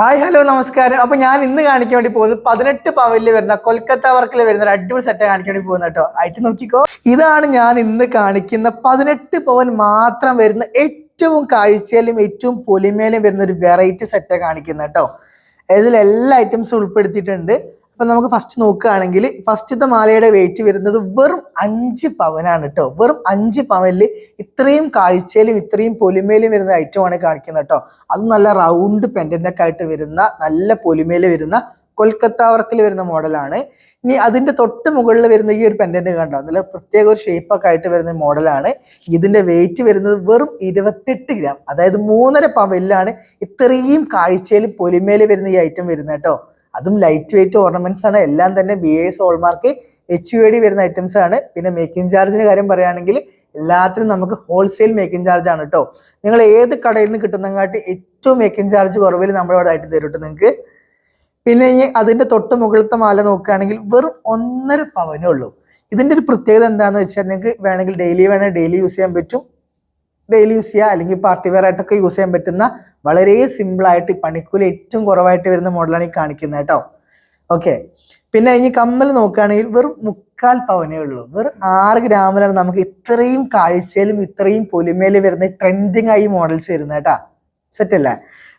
Hi hello നമസ്കാരം. അപ്പൊ ഞാൻ ഇന്ന് കാണിക്കാൻ വേണ്ടി പോകുന്നത് പതിനെട്ട് പവലിൽ വരുന്ന കൊൽക്കത്ത വർക്കിൽ വരുന്ന ഒരു അടിപൊളി സെറ്റ് കാണിക്കാൻ വേണ്ടി പോകുന്നത് കേട്ടോ. ആയിട്ട് നോക്കിക്കോ. ഇതാണ് ഞാൻ ഇന്ന് കാണിക്കുന്ന പതിനെട്ട് പവൻ മാത്രം വരുന്ന ഏറ്റവും കാഴ്ചയിലും ഏറ്റവും പൊലിമേലും വരുന്ന ഒരു വെറൈറ്റി സെറ്റ് കാണിക്കുന്നത് കേട്ടോ. ഇതിൽ എല്ലാ ഐറ്റംസും ഉൾപ്പെടുത്തിയിട്ടുണ്ട്. അപ്പൊ നമുക്ക് ഫസ്റ്റ് നോക്കുകയാണെങ്കിൽ ഫസ്റ്റത്തെ മാലയുടെ വെയിറ്റ് വരുന്നത് വെറും അഞ്ച് പവനാണ് കേട്ടോ വെറും അഞ്ച് പവനിൽ ഇത്രയും കാഴ്ചയിലും ഇത്രയും പൊലിമയിലും വരുന്ന ഐറ്റമാണ് കാണിക്കുന്നത് കേട്ടോ അത് നല്ല റൗണ്ട് പെൻഡന്റൊക്കെ ആയിട്ട് വരുന്ന നല്ല പൊലിമയിൽ വരുന്ന കൊൽക്കത്ത വർക്കിൽ വരുന്ന മോഡലാണ് ഇനി അതിന്റെ തൊട്ട് മുകളിൽ വരുന്ന ഈ ഒരു പെൻഡന്റ് കണ്ടോ? നല്ല പ്രത്യേക ഒരു ഷേപ്പൊക്കെ ആയിട്ട് വരുന്ന മോഡലാണ് ഇതിന്റെ വെയിറ്റ് വരുന്നത് വെറും ഇരുപത്തെട്ട് ഗ്രാം അതായത് മൂന്നര പവലിലാണ് ഇത്രയും കാഴ്ചയിൽ പൊലിമയിൽ വരുന്ന ഈ ഐറ്റം വരുന്നത് കേട്ടോ അതും ലൈറ്റ് വെയിറ്റ് ഓർണമെന്റ്സ് ആണ്. എല്ലാം തന്നെ B S hallmark H U D വരുന്ന ഐറ്റംസ് ആണ്. പിന്നെ മേക്കിംഗ് ചാർജിന്റെ കാര്യം പറയുകയാണെങ്കിൽ എല്ലാത്തിനും നമുക്ക് ഹോൾസെയിൽ മേക്കിംഗ് ചാർജ് ആണ് കേട്ടോ നിങ്ങൾ ഏത് കടയിൽ നിന്ന് കിട്ടുന്നതിനാട്ടി ഏറ്റവും മേക്കിംഗ് ചാർജ് കുറവിൽ നമ്മളിവിടെ ആയിട്ട് തരും കേട്ടോ നിങ്ങൾക്ക്. പിന്നെ ഇനി അതിന്റെ തൊട്ട് മുകളിലത്തെ മാല നോക്കുകയാണെങ്കിൽ വെറും ഒന്നര പവനേ ഉള്ളൂ. ഇതിന്റെ ഒരു പ്രത്യേകത എന്താണെന്ന് വെച്ചാൽ നിങ്ങൾക്ക് വേണമെങ്കിൽ ഡെയിലി വേണമെങ്കിൽ ഡെയിലി യൂസ് ചെയ്യാൻ പറ്റും. ഡെയിലി യൂസ് ചെയ്യുക അല്ലെങ്കിൽ പാർട്ടി വെയർ ആയിട്ടൊക്കെ യൂസ് ചെയ്യാൻ പറ്റുന്ന വളരെ സിമ്പിളായിട്ട് പണിക്കൂലി ഏറ്റവും കുറവായിട്ട് വരുന്ന മോഡലാണ് ഈ കാണിക്കുന്നത് കേട്ടോ. ഓക്കെ പിന്നെ ഇനി കമ്മൽ നോക്കുകയാണെങ്കിൽ വെറും മുക്കാൽ പവനേ ഉള്ളൂ. വെറും ആറ് ഗ്രാമിലാണ് നമുക്ക് ഇത്രയും കാഴ്ചയിലും ഇത്രയും പൊലിമയിലും വരുന്ന ട്രെൻഡിങ് ആയി മോഡൽസ് വരുന്നത് കേട്ടാ. സെറ്റ് അല്ലേ?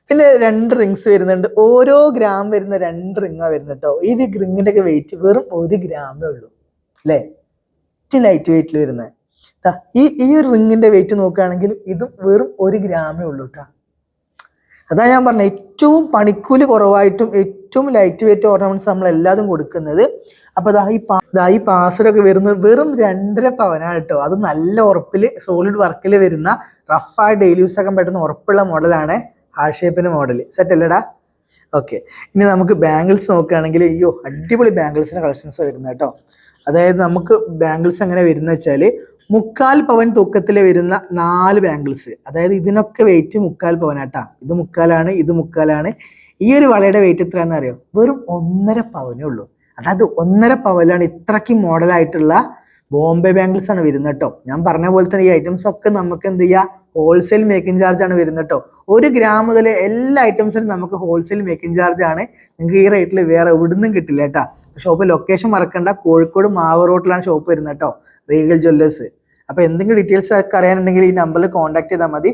പിന്നെ രണ്ട് റിങ്സ് വരുന്നുണ്ട്. ഓരോ ഗ്രാം വരുന്ന രണ്ട് റിങ്ങാണ് വരുന്നത് കേട്ടോ. ഈ റിങ്ങിന്റെ ഒക്കെ വെയിറ്റ് വെറും ഒരു ഗ്രാമേ ഉള്ളൂ. അല്ലേ? ഏറ്റവും ലൈറ്റ് വെയിറ്റിൽ വരുന്നത്. ഈ ഈ ഒരു റിങ്ങിന്റെ വെയിറ്റ് നോക്കുകയാണെങ്കിൽ ഇത് വെറും ഒരു ഗ്രാമേ ഉള്ളൂ കേട്ടോ അതാ ഞാൻ പറഞ്ഞത് ഏറ്റവും പണിക്കൂലി കുറവായിട്ടും ഏറ്റവും ലൈറ്റ് വെയിറ്റ് ഓർണമെന്റ്സ് നമ്മൾ എല്ലാതും കൊടുക്കുന്നത്. അപ്പൊ ദാ ഈ ദാ ഈ പാസറൊക്കെ വരുന്നത് വെറും രണ്ടര പവനാണ് കേട്ടോ അത് നല്ല ഉറപ്പിൽ സോളിഡ് വർക്കിൽ വരുന്ന റഫായി ഡെയിലി യൂസ് ആക്കാൻ പറ്റുന്ന ഉറപ്പുള്ള മോഡലാണ് ഹാർഡ് ഷേപ്പിന്റെ മോഡൽ സെറ്റ് അല്ലേടാ ഓക്കെ ഇനി നമുക്ക് ബാംഗിൾസ് നോക്കുകയാണെങ്കിൽ അയ്യോ അടിപൊളി ബാംഗിൾസിന്റെ കളക്ഷൻസ് വരുന്നത് കേട്ടോ. അതായത് നമുക്ക് ബാംഗിൾസ് എങ്ങനെ വരുന്ന വെച്ചാൽ മുക്കാൽ പവൻ തൂക്കത്തിൽ വരുന്ന നാല് ബാംഗിൾസ് അതായത് ഇതിനൊക്കെ വെയിറ്റ് മുക്കാൽ പവനാട്ടാ ഇത് മുക്കാലാണ് ഇത് മുക്കാലാണ്. ഈ ഒരു വളയുടെ വെയിറ്റ് എത്രയാണെന്ന് അറിയോ? വെറും ഒന്നര പവനേ ഉള്ളൂ. അതായത് ഒന്നര പവനിലാണ് ഇത്രയ്ക്ക് മോഡലായിട്ടുള്ള ബോംബെ ബാംഗിൾസ് ആണ് വരുന്നത് കേട്ടോ. ഞാൻ പറഞ്ഞ പോലെ തന്നെ ഈ ഐറ്റംസ് ഒക്കെ നമുക്ക് എന്ത് ചെയ്യുക ഹോൾസെയിൽ മേക്കിംഗ് ചാർജ് ആണ് വരുന്നത് കേട്ടോ ഒരു ഗ്രാം മുതൽ എല്ലാ ഐറ്റംസിനും നമുക്ക് ഹോൾസെയിൽ മേക്കിംഗ് ചാർജ് ആണ്. നിങ്ങൾക്ക് ഈ റേറ്റിൽ വേറെ എവിടുന്നും കിട്ടില്ല കേട്ടോ ഷോപ്പ് ലൊക്കേഷൻ മറക്കണ്ട. കോഴിക്കോട് മാവ് റോട്ടിലാണ് ഷോപ്പ് വരുന്നത് കേട്ടോ റീഗൽ ജ്വല്ലേഴ്സ് അപ്പോൾ എന്തെങ്കിലും ഡീറ്റെയിൽസ് ഒക്കെ അറിയാനുണ്ടെങ്കിൽ ഈ നമ്പറിൽ കോൺടാക്ട് ചെയ്താൽ മതി.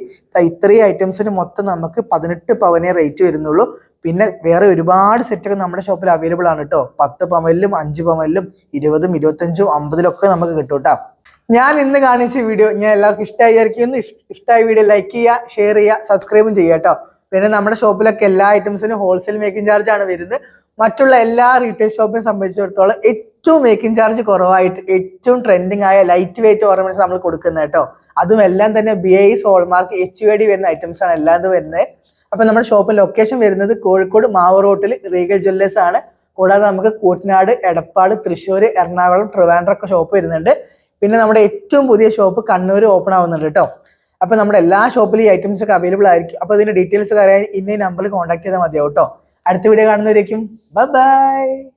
ഇത്രയും ഐറ്റംസിന് മൊത്തം നമുക്ക് പതിനെട്ട് പവനേ റേറ്റ് വരുന്നുള്ളൂ. പിന്നെ വേറെ ഒരുപാട് സെറ്റൊക്കെ നമ്മുടെ ഷോപ്പിൽ അവൈലബിൾ ആണ് കേട്ടോ പത്ത് പവനിലും അഞ്ച് പവനിലും ഇരുപതും ഇരുപത്തഞ്ചും അമ്പതിലൊക്കെ നമുക്ക് കിട്ടും കേട്ടോ ഞാൻ ഇന്ന് കാണിച്ച വീഡിയോ ഞാൻ എല്ലാവർക്കും ഇഷ്ടമായിരിക്കും ഇഷ്ടമായ വീഡിയോ ലൈക്ക് ചെയ്യുക ഷെയർ ചെയ്യുക സബ്സ്ക്രൈബും ചെയ്യുക കേട്ടോ. പിന്നെ നമ്മുടെ ഷോപ്പിലൊക്കെ എല്ലാ ഐറ്റംസിനും ഹോൾസെയിൽ മേക്കിംഗ് ചാർജ് ആണ് വരുന്നത്. മറ്റുള്ള എല്ലാ റീറ്റെയിൽ ഷോപ്പിനെ സംബന്ധിച്ചിടത്തോളം ഏറ്റവും മേക്കിംഗ് ചാർജ് കുറവായിട്ട് ഏറ്റവും ട്രെൻഡിങ് ആയ ലൈറ്റ് വെയിറ്റ് ഓർണമെന്റ്സ് നമ്മൾ കൊടുക്കുന്നത് കേട്ടോ. അതും എല്ലാം തന്നെ B I hallmark H U D വരുന്ന ഐറ്റംസ് ആണ് എല്ലാം വരുന്നത്. അപ്പൊ നമ്മുടെ ഷോപ്പ് ലൊക്കേഷൻ വരുന്നത് കോഴിക്കോട് മാവ് റോട്ടിൽ റീഗൽ ജ്വല്ലേഴ്സ് ആണ്. കൂടാതെ നമുക്ക് കൂട്ടനാട് എടപ്പാട് തൃശ്ശൂർ എറണാകുളം ട്രിവാൻഡ്രം ഒക്കെ ഷോപ്പ് വരുന്നുണ്ട്. പിന്നെ നമ്മുടെ ഏറ്റവും പുതിയ ഷോപ്പ് കണ്ണൂർ ഓപ്പൺ ആവുന്നുണ്ട് കേട്ടോ. അപ്പൊ നമ്മുടെ എല്ലാ ഷോപ്പിലും ഈ ഐറ്റംസ് ഒക്കെ അവൈലബിൾ ആയിരിക്കും. അപ്പൊ ഇതിന്റെ ഡീറ്റെയിൽസ് അറിയാൻ ഇന്ന നമ്പറിൽ കോൺടാക്ട് ചെയ്താൽ മതിയാവും കേട്ടോ. അടുത്ത വീഡിയോ കാണുന്നവരേക്കും ബൈ ബൈ